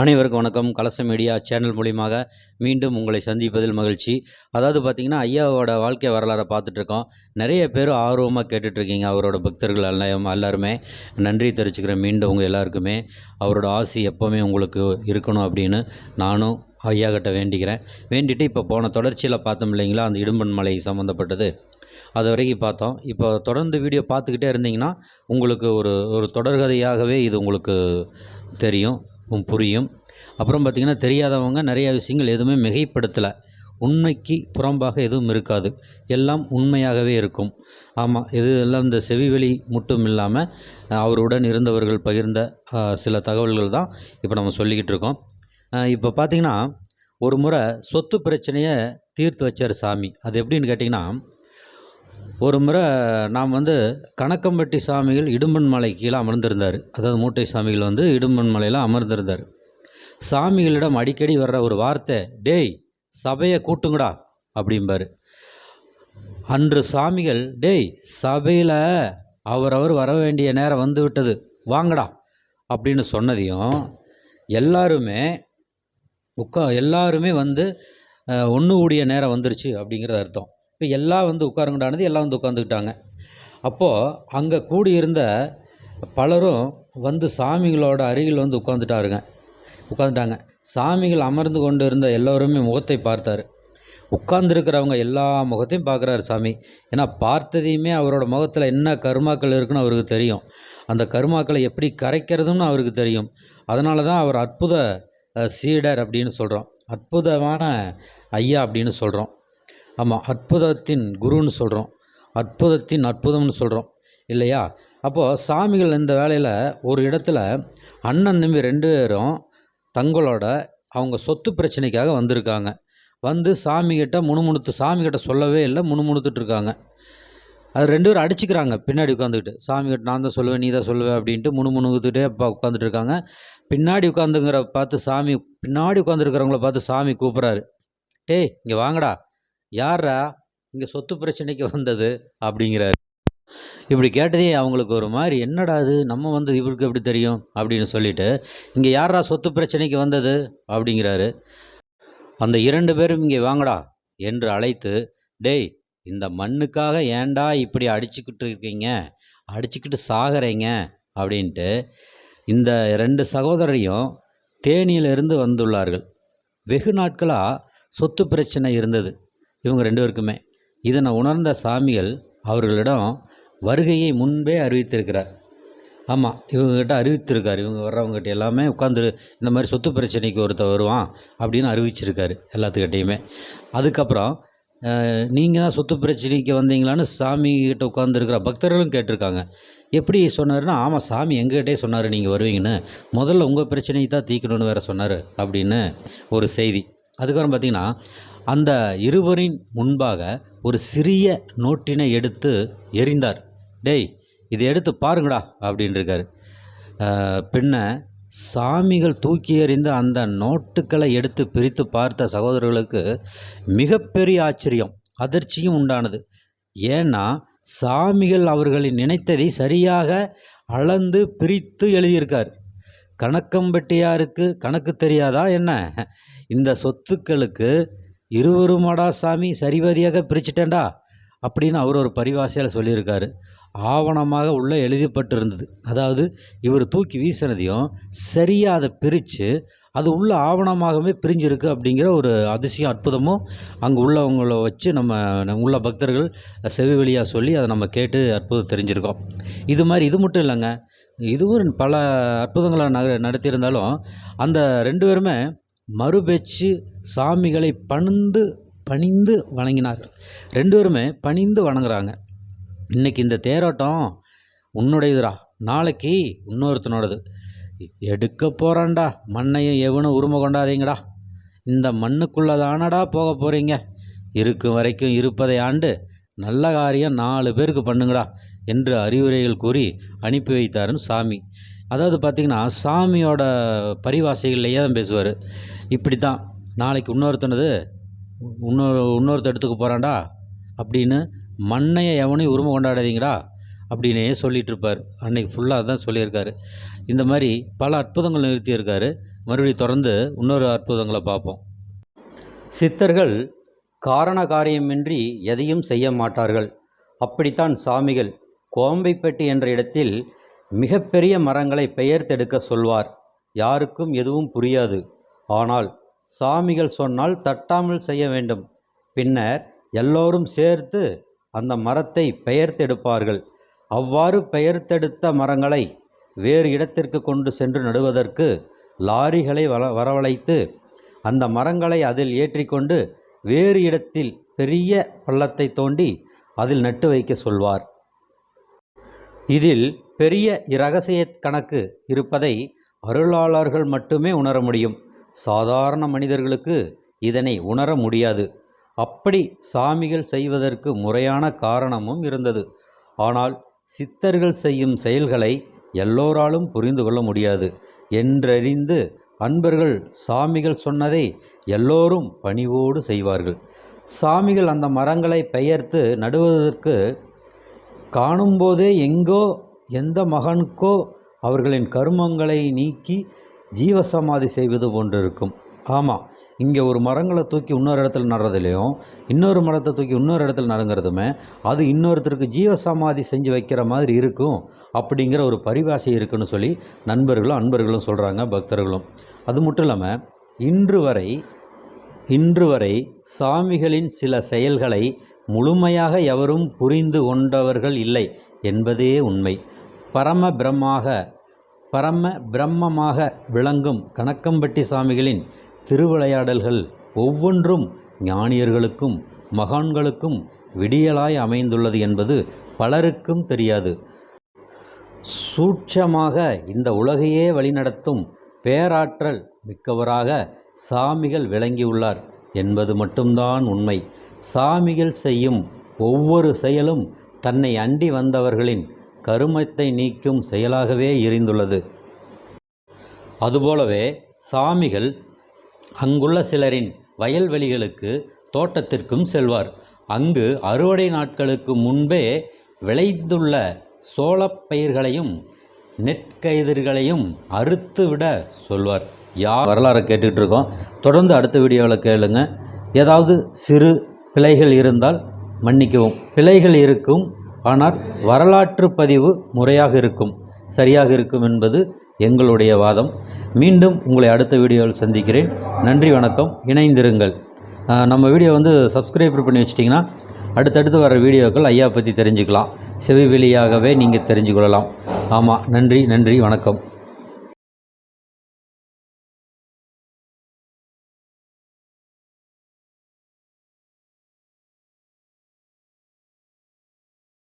அனைவருக்கும் வணக்கம். கலச மீடியா சேனல் மூலியமாக மீண்டும் உங்களை சந்திப்பதில் மகிழ்ச்சி. அதாவது பார்த்திங்கன்னா ஐயாவோட வாழ்க்கை வரலாறை பார்த்துட்ருக்கோம். நிறைய பேர் ஆர்வமாக கேட்டுட்ருக்கீங்க அவரோட பக்தர்கள் எல்லாம் எல்லாருமே. நன்றி தெரிவிச்சுக்கிறேன் மீண்டும் உங்கள் எல்லாருக்குமே. அவரோட ஆசி எப்போவுமே உங்களுக்கு இருக்கணும் அப்படின்னு நானும் ஐயா கிட்ட வேண்டிக்கிறேன். வேண்டிட்டு இப்போ போன தொடர்ச்சியில் பார்த்தோம் இல்லைங்களா அந்த இடும்பன் மலை சம்மந்தப்பட்டது அது வரைக்கும் பார்த்தோம். இப்போ தொடர்ந்து வீடியோ பார்த்துக்கிட்டே இருந்தீங்கன்னா உங்களுக்கு ஒரு ஒரு தொடர்கதையாகவே இது உங்களுக்கு தெரியும். புரியும். அப்புறம் பார்த்திங்கன்னா தெரியாதவங்க நிறைய விஷயங்கள் எதுவுமே மிகைப்படுத்தலை. உண்மைக்கு புறம்பாக எதுவும் இருக்காது. எல்லாம் உண்மையாகவே இருக்கும். ஆமாம் இது எல்லாம் இந்த செவிவெளி மட்டும் இல்லாமல் அவருடன் இருந்தவர்கள் பகிர்ந்த சில தகவல்கள் தான் இப்போ நம்ம சொல்லிக்கிட்டு இருக்கோம். இப்போ பார்த்திங்கன்னா ஒரு முறை சொத்து பிரச்சனையை தீர்த்து வச்சார் சாமி. அது எப்படின்னு கேட்டிங்கன்னா ஒரு முறை நாம் வந்து கணக்கம்பட்டி சாமிகள் இடும்பன் மலை கீழே அமர்ந்திருந்தார். அதாவது மூட்டை சாமிகள் வந்து இடும்பன் மலையில் அமர்ந்திருந்தார். சாமிகளிடம் அடிக்கடி வர்ற ஒரு வார்த்தை டேய் சபையை கூட்டுங்கடா அப்படிம்பாரு. அன்று சாமிகள் டேய் சபையில் அவரவர் வர வேண்டிய நேரம் வந்து விட்டது வாங்கடா அப்படின்னு சொன்னதையும் எல்லாருமே உட்கா எல்லாருமே வந்து ஒன்று கூடிய நேரம் வந்துருச்சு அப்படிங்கிறது அர்த்தம். இப்போ எல்லாம் வந்து உட்காருங்கடானது எல்லாம் வந்து உட்காந்துக்கிட்டாங்க அப்போது அங்கே கூடியிருந்த பலரும் வந்து சாமிகளோட அருகில் வந்து உட்காந்துட்டாருங்க உட்காந்துட்டாங்க சாமிகள் அமர்ந்து கொண்டு இருந்த எல்லோருமே முகத்தை பார்த்தார். உட்கார்ந்துருக்கிறவங்க எல்லா முகத்தையும் பார்க்குறாரு சாமி. ஏன்னா பார்த்ததையுமே அவரோட முகத்தில் என்ன கருமாக்கள் இருக்குன்னு அவருக்கு தெரியும். அந்த கருமாக்களை எப்படி கரைக்கிறதுன்னு அவருக்கு தெரியும். அதனால தான் அவர் அற்புத சீடர் அப்படின்னு சொல்கிறோம் அற்புதமான ஐயா அப்படின்னு சொல்கிறோம் ஆமாம் அற்புதத்தின் குருன்னு சொல்கிறோம் அற்புதத்தின் அற்புதம்னு சொல்கிறோம் இல்லையா? அப்போது சாமிகள் இந்த வேலையில் ஒரு இடத்துல அண்ணன் தம்பி ரெண்டு பேரும் தங்களோட அவங்க சொத்து பிரச்சனைக்காக வந்திருக்காங்க. வந்து சாமிகிட்ட முணுமுணுத்து சாமிகிட்ட சொல்லவே இல்லை முணுமுணுத்துட்ருக்காங்க அது ரெண்டு பேரும் அடிச்சுக்கிறாங்க பின்னாடி உட்காந்துக்கிட்டு சாமிகிட்ட நான் தான் சொல்லுவேன் நீ தான் சொல்லுவேன் அப்படின்ட்டு முணுமுணுத்துட்டே அப்பா உட்காந்துட்டு இருக்காங்க. பின்னாடி உட்காந்துங்கிற பார்த்து சாமி பின்னாடி உட்காந்துருக்கிறவங்கள பார்த்து சாமி கூப்பிட்றாரு. டேய் இங்கே வாங்கடா. யாரா இங்கே சொத்து பிரச்சனைக்கு வந்தது அப்படிங்கிறாரு. இப்படி கேட்டதே அவங்களுக்கு ஒரு மாதிரி என்னடா அது நம்ம வந்து இவருக்கு எப்படி தெரியும்? அப்படின்னு சொல்லிட்டு இங்கே யாரா சொத்து பிரச்சனைக்கு வந்தது? அப்படிங்கிறாரு. அந்த இரண்டு பேரும் இங்கே வாங்கடா என்று அழைத்து டேய் இந்த மண்ணுக்காக ஏன்டா இப்படி அடிச்சுக்கிட்டு இருக்கீங்க? அடிச்சுக்கிட்டு சாகிறீங்க? அப்படின்ட்டு இந்த ரெண்டு சகோதரரையும் தேனியிலிருந்து வந்துள்ளார்கள். வெகு நாட்களாக சொத்து பிரச்சனை இருந்தது. இவங்க ரெண்டு பேருக்குமே. இதனை உணர்ந்த சாமிகள் அவர்களிடம் வருகையை முன்பே அறிவித்திருக்கிறார். ஆமாம் இவங்ககிட்ட அறிவித்திருக்காரு. இவங்க வர்றவங்ககிட்ட எல்லாமே உட்காந்து இந்த மாதிரி சொத்து பிரச்சனைக்கு ஒருத்தர் வருவான் அப்படின்னு அறிவிச்சிருக்காரு எல்லாத்துக்கிட்டேயுமே. அதுக்கப்புறம் நீங்கள் தான் சொத்து பிரச்சனைக்கு வந்தீங்களான்னு சாமி கிட்ட உட்காந்துருக்கிற பக்தர்களும் கேட்டிருக்காங்க. எப்படி சொன்னார்னா ஆமாம் சாமி எங்ககிட்டே சொன்னார் நீங்கள் வருவீங்கன்னு. முதல்ல உங்கள் பிரச்சனையை தான் தீக்கணும்னு வேறு சொன்னார் அப்படின்னு ஒரு செய்தி. அதுக்கப்புறம் பார்த்தீங்கன்னா அந்த இருவரின் முன்பாக ஒரு சிறிய நோட்டினை எடுத்து எறிந்தார். டேய் இதை எடுத்து பாருங்கடா அப்படின்னு பின்ன சாமிகள் தூக்கி எறிந்த அந்த நோட்டுக்களை எடுத்து பிரித்து பார்த்த சகோதரர்களுக்கு மிகப்பெரிய ஆச்சரியம் அதிர்ச்சியும் உண்டானது. ஏன்னா சாமிகள் அவர்களின் நினைத்ததை சரியாக அளந்து பிரித்து எழுதியிருக்கார். கணக்கம்பட்டியாருக்கு கணக்கு தெரியாதா என்ன? இந்த சொத்துக்களுக்கு இருவருமாடா சாமி சரிவதியாக பிரிச்சிட்டேன்டா அப்படின்னு அவர் ஒரு பரிவாசையில் சொல்லியிருக்காரு. ஆவணமாக உள்ளே எழுதப்பட்டிருந்தது. அதாவது இவர் தூக்கி வீசினதையும் சரியாக அதை பிரித்து அது உள்ள ஆவணமாகவே பிரிஞ்சிருக்கு அப்படிங்கிற ஒரு அதிசயம் அற்புதமும் அங்கே உள்ளவங்களை வச்சு நம்ம நம்ம உள்ள பக்தர்கள் செவி வழியாக சொல்லி அதை நம்ம கேட்டு அற்புதம் தெரிஞ்சிருக்கோம். இது மாதிரி இது மட்டும் இல்லைங்க. இதுவும் பல அற்புதங்களை நக நடத்தியிருந்தாலும் அந்த ரெண்டு பேருமே மறுபேச்சு சாமிகளை பணிந்து பணிந்து வணங்கினார்கள் ரெண்டு பேருமே பணிந்து வணங்குறாங்க. இன்னைக்கு இந்த தேரோட்டம் உன்னுடையதுடா. நாளைக்கு இன்னொருத்தனோடது. எடுக்க போகிறான்டா மண்ணையும் எவனும் உரிமை கொண்டாதீங்கடா. இந்த மண்ணுக்குள்ளே தானடா போக போகிறீங்க இருக்கும் வரைக்கும் இருப்பதை ஆண்டு நல்ல காரியம் நாலு பேருக்கு பண்ணுங்கடா என்று அறிவுரைகள் கூறி அனுப்பி வைத்தாருன்னு சாமி. அதாவது பார்த்திங்கன்னா சாமியோட பரிவாசைகள்லையே தான் பேசுவார். இப்படி தான் நாளைக்கு இன்னொருத்தனது இன்னொரு இன்னொருத்த இடத்துக்கு போகிறான்டா அப்படின்னு மண்ணையை எவனையும் உரிமை கொண்டாடாதீங்கடா அப்படின்னே சொல்லிகிட்ருப்பார் இருப்பார் அன்னைக்கு ஃபுல்லாக தான் சொல்லியிருக்காரு. இந்த மாதிரி பல அற்புதங்கள் நிறுத்தியிருக்காரு மறுபடியும் தொடர்ந்து இன்னொரு அற்புதங்களை பார்ப்போம். சித்தர்கள் காரண காரியமின்றி எதையும் செய்ய மாட்டார்கள். அப்படித்தான் சாமிகள் கோம்பைப்பட்டி என்ற இடத்தில் மிகப்பெரிய மரங்களை பெயர்த்தெடுக்க சொல்வார். யாருக்கும் எதுவும் புரியாது. ஆனால் சாமிகள் சொன்னால் தட்டாமல் செய்ய வேண்டும். பின்னர் எல்லோரும் சேர்த்து அந்த மரத்தை பெயர்த்தெடுப்பார்கள் அவ்வாறு பெயர்த்தெடுத்த மரங்களை வேறு இடத்திற்கு கொண்டு சென்று நடுவதற்கு லாரிகளை வர வரவழைத்து அந்த மரங்களை அதில் ஏற்றிக்கொண்டு வேறு இடத்தில் பெரிய பள்ளத்தை தோண்டி அதில் நட்டு வைக்க சொல்வார். இதில் பெரிய இரகசிய கணக்கு இருப்பதை அருளாளர்கள் மட்டுமே உணர முடியும். சாதாரண மனிதர்களுக்கு இதனை உணர முடியாது. அப்படி சாமிகள் செய்வதற்கு முறையான காரணமும் இருந்தது. ஆனால் சித்தர்கள் செய்யும் செயல்களை எல்லோராலும் புரிந்து கொள்ள முடியாது. என்றறிந்து அன்பர்கள் சாமிகள் சொன்னதை எல்லோரும் பணிவோடு செய்வார்கள். சாமிகள் அந்த மரங்களை பெயர்த்து நடுவதற்கு காணும்போதே எங்கோ எந்த மகனுக்கோ அவர்களின் கருமங்களை நீக்கி ஜீவசமாதி செய்வது போன்று இருக்கும் ஆமாம் இங்கே ஒரு மரங்களை தூக்கி இன்னொரு இடத்துல நடுறதுலையும் இன்னொரு மரத்தை தூக்கி இன்னொரு இடத்துல நடுங்கிறதுமே அது இன்னொருத்தருக்கு ஜீவசமாதி செஞ்சு வைக்கிற மாதிரி இருக்கும் அப்படிங்கிற ஒரு பரிபாஷை இருக்குன்னு சொல்லி நண்பர்களும் அன்பர்களும் சொல்கிறாங்க பக்தர்களும். அது மட்டும் இல்லாமல் இன்று வரை இன்று வரை சாமிகளின் சில செயல்களை முழுமையாக எவரும் புரிந்து கொண்டவர்கள் இல்லை என்பதே உண்மை. பரம பிரம்மாக பரம பிரம்மமாக விளங்கும் கணக்கம்பட்டி சாமிகளின் திருவிளையாடல்கள் ஒவ்வொன்றும் ஞானியர்களுக்கும் மகான்களுக்கும் விடியலாய் அமைந்துள்ளது என்பது பலருக்கும் தெரியாது. சூட்சமாக இந்த உலகையே வழிநடத்தும் பேராற்றல் மிக்கவராக சாமிகள் விளங்கியுள்ளார் என்பது மட்டும்தான் உண்மை. சாமிகள் செய்யும் ஒவ்வொரு செயலும் தன்னை அண்டி வந்தவர்களின் கருமத்தை நீக்கும் செயலாகவே இருந்துள்ளது அதுபோலவே சாமிகள் அங்குள்ள சிலரின் வயல்வெளிகளுக்கு தோட்டத்திற்கும் செல்வார். அங்கு அறுவடை நாட்களுக்கு முன்பே விளைந்துள்ள சோளப் பயிர்களையும் நெற்கயிர்களையும் அறுத்துவிட சொல்வார். யார் வரலாறை கேட்டுக்கிட்டு இருக்கோம் தொடர்ந்து அடுத்த வீடியோவில் கேளுங்க. ஏதாவது சிறு பிழைகள் இருந்தால் மன்னிக்கவும். பிழைகள் இருக்கும் ஆனால் வரலாற்று பதிவு முறையாக இருக்கும் சரியாக இருக்கும் என்பது எங்களுடைய வாதம். மீண்டும் உங்களை அடுத்த வீடியோவில் சந்திக்கிறேன். நன்றி வணக்கம். இணைந்திருங்கள். நம்ம வீடியோ வந்து சப்ஸ்கிரைப் பண்ணி வச்சிட்டிங்கன்னா அடுத்தடுத்து வர வீடியோக்கள் ஐயா பற்றி தெரிஞ்சுக்கலாம். செவி வெளியாகவே நீங்கள் தெரிஞ்சுக்கொள்ளலாம். ஆமாம். நன்றி நன்றி வணக்கம்.